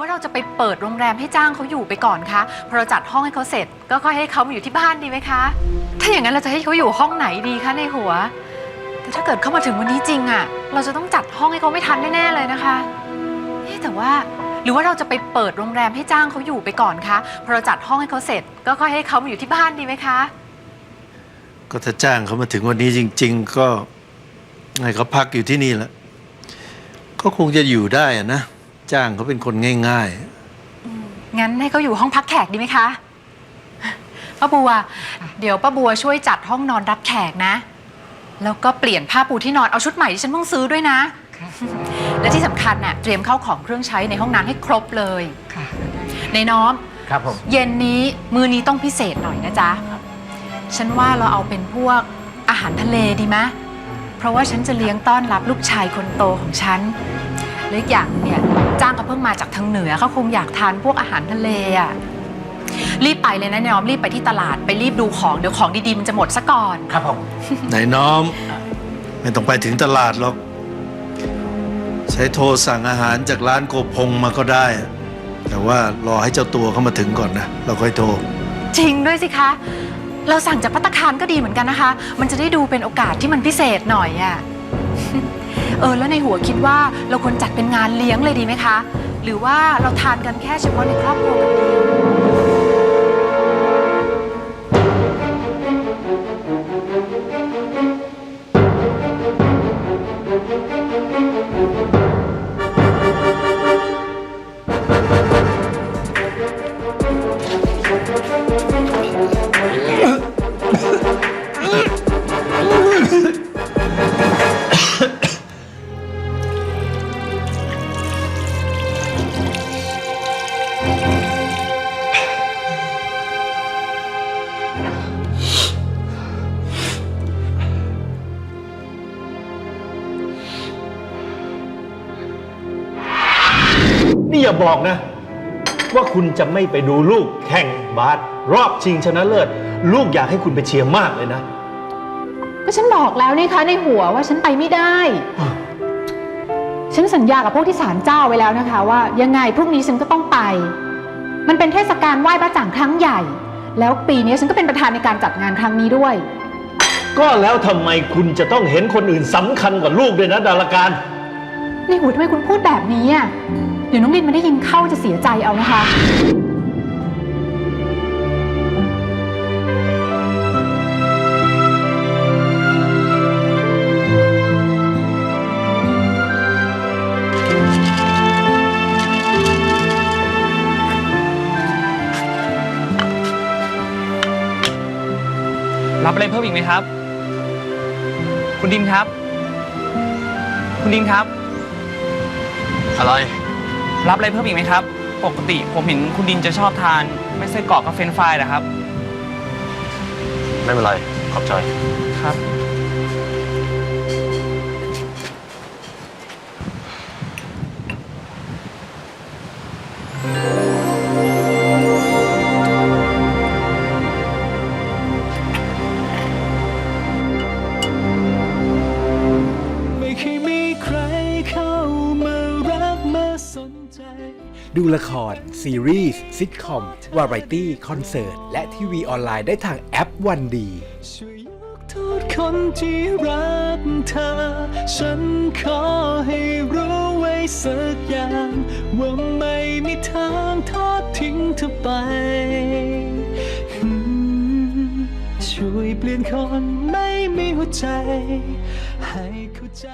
ว่าเราจะไปเปิดโรงแรมให้จ้างเขาอยู่ไปก่อนคะพอเราจัดห้องให้เขาเสร็จ ก็ค่อยให้เขามาอยู่ที่บ้านดีไหมคะ ถ้าอย่างนั้นเราจะให้เขาอยู่ห้องไหนดีคะในหัว แต่ถ้าเกิดเขามาถึงวันนี้จริงอะเราจะต้องจัดห้องให้เขาไม่ทันแน่ๆเลยนะคะเอ๊ะแต่ว่าหรือว่าเราจะไปเปิดโรงแรมให้จ้างเขาอยู่ไปก่อนคะพอเราจัดห้องให้เขาเสร็จ ก็ค่อยให้เขามาอยู่ที่บ้านดีไหมคะ ก็ถ้าจ้างเขามาถึงวันนี้จริง ๆ ก็ให้เขาพักอยู่ที่นี่แหละก็คงจะอยู่ได้อะนะ จ้างเขาเป็นคนง่าย งั้นให้เขาอยู่ห้องพักแขกดีไหมคะ ป้าบัว เดี๋ยวป้าบัวช่วยจัดห้องนอนรับแขกนะ แล้วก็เปลี่ยนผ้าปูที่นอนเอาชุดใหม่ที่ฉันเพิ่งซื้อด้วยนะและที่สำคัญน่ะเตรียมเข้าของเครื่องใช้ในห้องน้ำให้ครบเลย ค่ะ ในน้อม ครับผม เย็นนี้มือนี้ต้องพิเศษหน่อยนะจ๊ะ ฉันว่าเราเอาเป็นพวกอาหารทะเลดีมะเพราะว่าฉันจะเลี้ยงต้อนรับลูกชายคนโตของฉันและอีกอย่างเนี่ย จ้างเขาเพิ่งมาจากทางเหนือเขาคงอยากทานพวกอาหารทะเลอะรีบไปเลยนะน้อมรีบไปที่ตลาดไปรีบดูของเดี๋ยวของดีๆมันจะหมดซะก่อน ครับผมๆไหนน้อม ไม่ต้องไปถึงตลาดหรอก ใช้โทรสั่งอาหารจากร้านโกพงมาก็ได้ แต่ว่ารอให้เจ้าตัวเขามาถึงก่อนนะ เราค่อยโทร จริงด้วยสิคะ เราสั่งจากพัตตาคารก็ดีเหมือนกันนะคะ มันจะได้ดูเป็นโอกาสที่มันพิเศษหน่อยอะ เออ แล้วในหัวคิดว่าเราควรจัดเป็นงานเลี้ยงเลยดีไหมคะ หรือว่าเราทานกันแค่เฉพาะในครอบครัวกันดี นี่อย่าบอกนะ ว่าคุณจะไม่ไปดูลูกแข่งบาสรอบชิงชนะเลิศ ลูกอยากให้คุณไปเชียร์มากเลยนะ ก็ฉันบอกแล้วนี่คะในหัวว่าฉันไปไม่ได้ ฉันสัญญากับพวกที่ศาลเจ้าไว้แล้วนะคะ ว่ายังไงพรุ่งนี้ฉันก็ต้องไป มันเป็นเทศกาลไหว้พระจันทร์ครั้งใหญ่ แล้วปีนี้ฉันก็เป็นประธานในการจัดงานครั้งนี้ด้วย ก็แล้วทำไมคุณจะต้องเห็นคนอื่นสำคัญกว่าลูกด้วยนะดาราการ ในหัวทำไมคุณพูดแบบนี้อะ เดี๋ยวน้องลินมันได้ยินเข้าจะเสียใจเอานะคะ รับอะไรเพิ่มอีกไหมครับ คุณดินครับ คุณดินครับ อะไร รับอะไรเพิ่มอีกไหมครับ ปกติผมเห็นคุณดินจะชอบทาน ไม่ใช่กรอกกับเฟรนช์ฟรายนะครับ ไม่เป็นไร ขอบใจ ครับ ดูละคร ซีรีส์ซิทคอม วาไรตี้ คอนเสิร์ต และทีวีออนไลน์ได้ทางแอปวันดีช่วยยกโทษคนที่รักเธอ ฉันขอให้รู้ไว้สักอย่าง ว่าไม่มีทางทอดทิ้งเธอไป ช่วยเปลี่ยนคนไม่มีหัวใจ ให้เข้าใจ